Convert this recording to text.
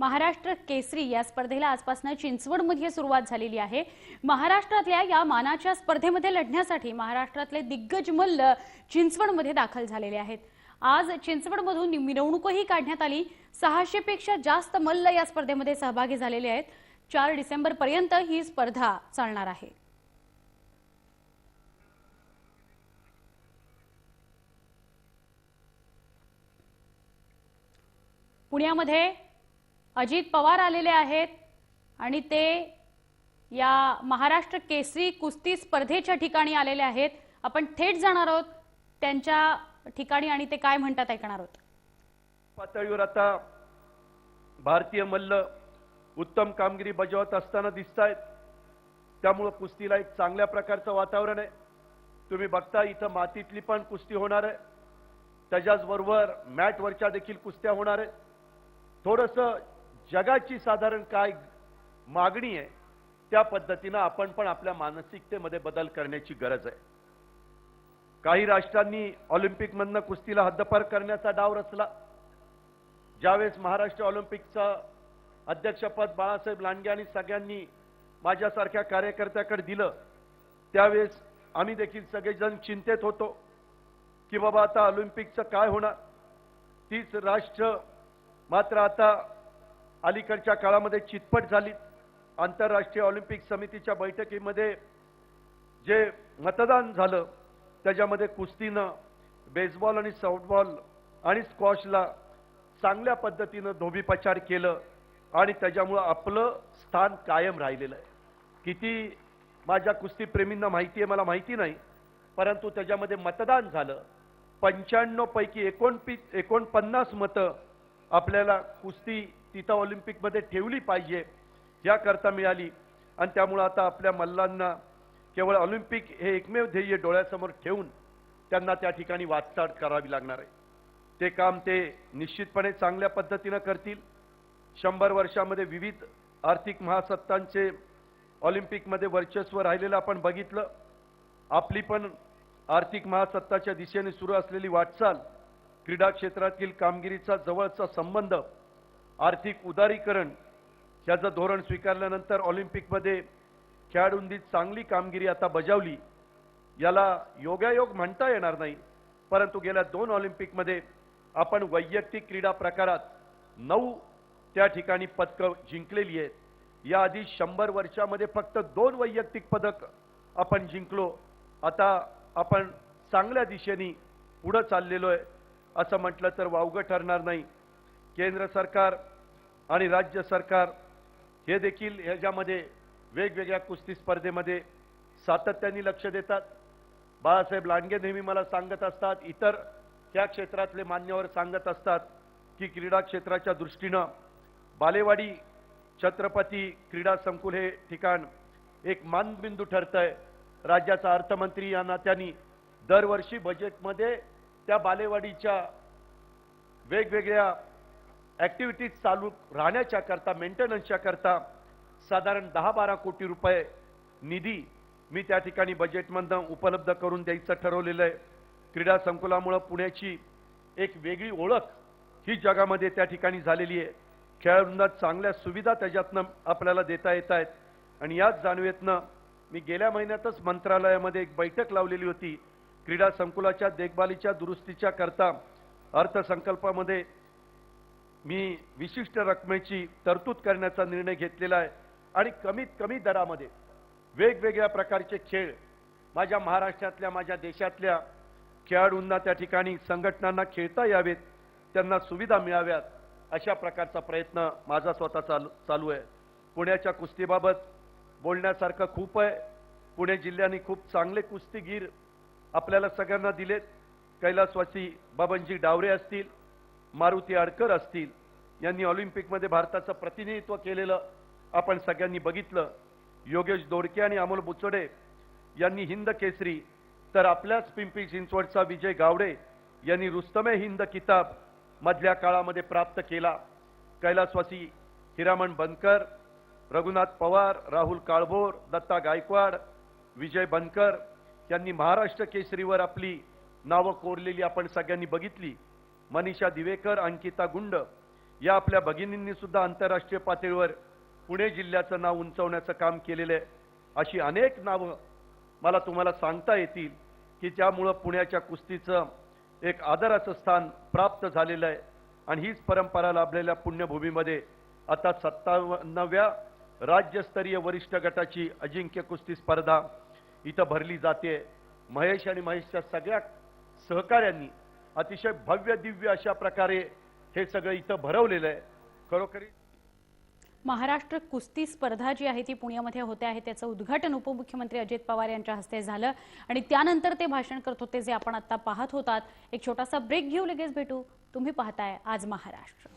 महाराष्ट्र केसरी या स्पर्धेला आजपासून चिंचवडमध्ये सुरुवात झालेली आहे. महाराष्ट्रातल्या या मानाच्या स्पर्धेमध्ये लढण्यासाठी महाराष्ट्रातले दिग्गज मल्ल चिंचवडमध्ये दाखल झालेले आहेत. आज चिंचवडमधून मिरवणूकही काढण्यात आली. सहाशेपेक्षा जास्त मल्ल या स्पर्धेमध्ये सहभागी झालेले आहेत. चार डिसेंबर पर्यंत ही स्पर्धा चालणार आहे. पुण्यामध्ये अजित पवार आलेले आहेत आणि ते या महाराष्ट्र केसरी कुस्ती स्पर्धेच्या ठिकाणी आलेले आहेत. आपण थेट जाणार आहोत त्यांच्या ठिकाणी आणि ते काय म्हणतात ऐकणार आहोत. पातळीवर आता भारतीय मल्ल उत्तम कामगिरी बजावत असताना दिसत आहेत त्यामुळं कुस्तीला एक चांगल्या प्रकारचं वातावरण आहे. तुम्ही बघता इथं मातीतली पण कुस्ती होणार आहे. त्याच्याचबरोबर मॅटवरच्या देखील कुस्त्या होणार आहे थोडंसं जगाची साधारण काय मागणी आहे त्या पद्धतीनं आपण पण आपल्या मानसिकतेमध्ये बदल करण्याची गरज आहे. काही राष्ट्रांनी ऑलिम्पिकमधनं कुस्तीला हद्दपार करण्याचा डाव रचला. ज्यावेळेस महाराष्ट्र ऑलिम्पिकचं अध्यक्षपद बाळासाहेब लांडगे आणि सगळ्यांनी माझ्यासारख्या कार्यकर्त्याकडे दिलं त्यावेळेस आम्ही देखील सगळेजण चिंतेत होतो की बाबा आता ऑलिम्पिकचं काय होणार? तीच राष्ट्र मात्र आता अलीकडच्या काळामध्ये चितपट झाली. आंतरराष्ट्रीय ऑलिम्पिक समितीच्या बैठकीमध्ये जे मतदान झालं त्याच्यामध्ये कुस्तीनं बेसबॉल आणि सॉफ्टबॉल आणि स्क्वॉशला चांगल्या पद्धतीनं धोबीपचार केलं आणि त्याच्यामुळं आपलं स्थान कायम राहिलेलं आहे. किती माझ्या कुस्तीप्रेमींना माहिती आहे मला माहिती नाही परंतु त्याच्यामध्ये मतदान झालं. पंच्याण्णवपैकी एकोणपी एकोणपन्नास मतं आपल्याला कुस्ती तिथं ऑलिम्पिकमध्ये ठेवली पाहिजे याकरता मिळाली. आणि त्यामुळं आता आपल्या मल्लांना केवळ ऑलिम्पिक हे एकमेव ध्येय डोळ्यासमोर ठेवून त्यांना त्या ठिकाणी वाटचाल करावी लागणार आहे. ते काम ते निश्चितपणे चांगल्या पद्धतीनं करतील. शंभर वर्षामध्ये विविध आर्थिक महासत्तांचे ऑलिम्पिकमध्ये वर्चस्व राहिलेलं आपण बघितलं. आपली पण आर्थिक महासत्ताच्या दिशेने सुरू असलेली वाटचाल क्रीडा क्षेत्रातील कामगिरीचा जवळचा संबंध आर्थिक उदारीकरण ह्याचं धोरण स्वीकारल्यानंतर ऑलिम्पिकमध्ये खेळाडूंनी चांगली कामगिरी आता बजावली. याला योगायोग म्हणता येणार नाही परंतु गेल्या दोन ऑलिम्पिकमध्ये आपण वैयक्तिक क्रीडा प्रकारात नऊ त्या ठिकाणी पदकं जिंकलेली आहेत. याआधी शंभर वर्षामध्ये फक्त दोन वैयक्तिक पदक आपण जिंकलो. आता आपण चांगल्या दिशेने पुढं चाललेलो आहे. असं म्हटलं तर वावगं ठरणार नाही. केंद्र सरकार आणि राज्य सरकार हे देखील ह्याच्यामध्ये वेगवेगळ्या कुस्ती स्पर्धेमध्ये सातत्याने लक्ष देतात. बाळासाहेब लांडगे नेहमी मला सांगत असतात इतर त्या क्षेत्रातले मान्यवर सांगत असतात की क्रीडा क्षेत्राच्या दृष्टीनं बालेवाडी छत्रपती क्रीडा संकुल हे ठिकाण एक मानबिंदू ठरतंय. राज्याचा अर्थमंत्री या नात्याने दरवर्षी बजेटमध्ये त्या बालेवाडीच्या वेगवेगळ्या ॲक्टिव्हिटीज चालू राहण्याच्या करता मेंटेनन्सच्या करता साधारण दहा बारा कोटी रुपये निधी मी त्या ठिकाणी बजेटमधनं उपलब्ध करून द्यायचं ठरवलेलं आहे. क्रीडा संकुलामुळं पुण्याची एक वेगळी ओळख ही जगामध्ये त्या ठिकाणी झालेली आहे. खेळाडूंना चांगल्या सुविधा त्याच्यातनं आपल्याला देता येत आहेत. आणि याच जाणवेतनं मी गेल्या महिन्यातच मंत्रालयामध्ये एक बैठक लावलेली होती. क्रीडा संकुलाच्या देखभालीच्या दुरुस्तीच्या करता अर्थसंकल्पामध्ये मी विशिष्ट रकमेची तरतूद करण्याचा निर्णय घेतलेला आहे आणि कमीत कमी दरामध्ये वेगवेगळ्या प्रकारचे खेळ माझ्या महाराष्ट्रातल्या माझ्या देशातल्या खेळाडूंना त्या ठिकाणी संघटनांना खेळता यावेत त्यांना सुविधा मिळाव्यात अशा प्रकारचा प्रयत्न माझा स्वतः चालू चालू आहे. पुण्याच्या कुस्तीबाबत बोलण्यासारखं खूप आहे. पुणे जिल्ह्याने खूप चांगले कुस्तीगीर आपल्याला सगळ्यांना दिलेत. कैलासवासी बाबनजी डावरे असतील मारुती आडकर असतील यांनी ऑलिम्पिकमध्ये भारताचं प्रतिनिधित्व केलेलं आपण सगळ्यांनी बघितलं. योगेश दोडके आणि अमोल बुचडे यांनी हिंद केसरी तर आपल्याच पिंपरी चिंचवडचा विजय गावडे यांनी रुस्तमे हिंद किताब मधल्या काळामध्ये प्राप्त केला. कैलासवासी हिरामण बनकर रघुनाथ पवार राहुल काळभोर दत्ता गायकवाड विजय बनकर यांनी महाराष्ट्र केसरीवर आपली नावं कोरलेली आपण सगळ्यांनी बघितली. मनीषा दिवेकर अंकिता गुंड या आपल्या भगिनींनी सुद्धा आंतरराष्ट्रीय पातळीवर पुणे जिल्ह्याचं नाव उंचवण्याचं काम केलेलं आहे. अशी अनेक नावं मला तुम्हाला सांगता येतील की त्यामुळं पुण्याच्या कुस्तीचं एक आदराचं स्थान प्राप्त झालेलं आहे. आणि हीच परंपरा लाभलेल्या पुण्यभूमीमध्ये आता सत्तावन्नव्या राज्यस्तरीय वरिष्ठ गटाची अजिंक्य कुस्ती स्पर्धा इथं भरली जाते. महेश आणि महेशच्या सगळ्या सहकाऱ्यांनी अतिशय भव्य दिव्य अशा प्रकारे हे सगळं इथं भरवलेलं आहे. खरोखरी महाराष्ट्र कुस्ती स्पर्धा जी आहे ती पुण्यामध्ये होते आहे त्याचं उद्घाटन उपमुख्यमंत्री अजित पवार यांच्या हस्ते झालं. आणि त्यानंतर ते भाषण करत होते जे आपण आता पाहत होतात. एक छोटासा ब्रेक घेऊ लगेच भेटू. तुम्ही पाहताय आज महाराष्ट्र.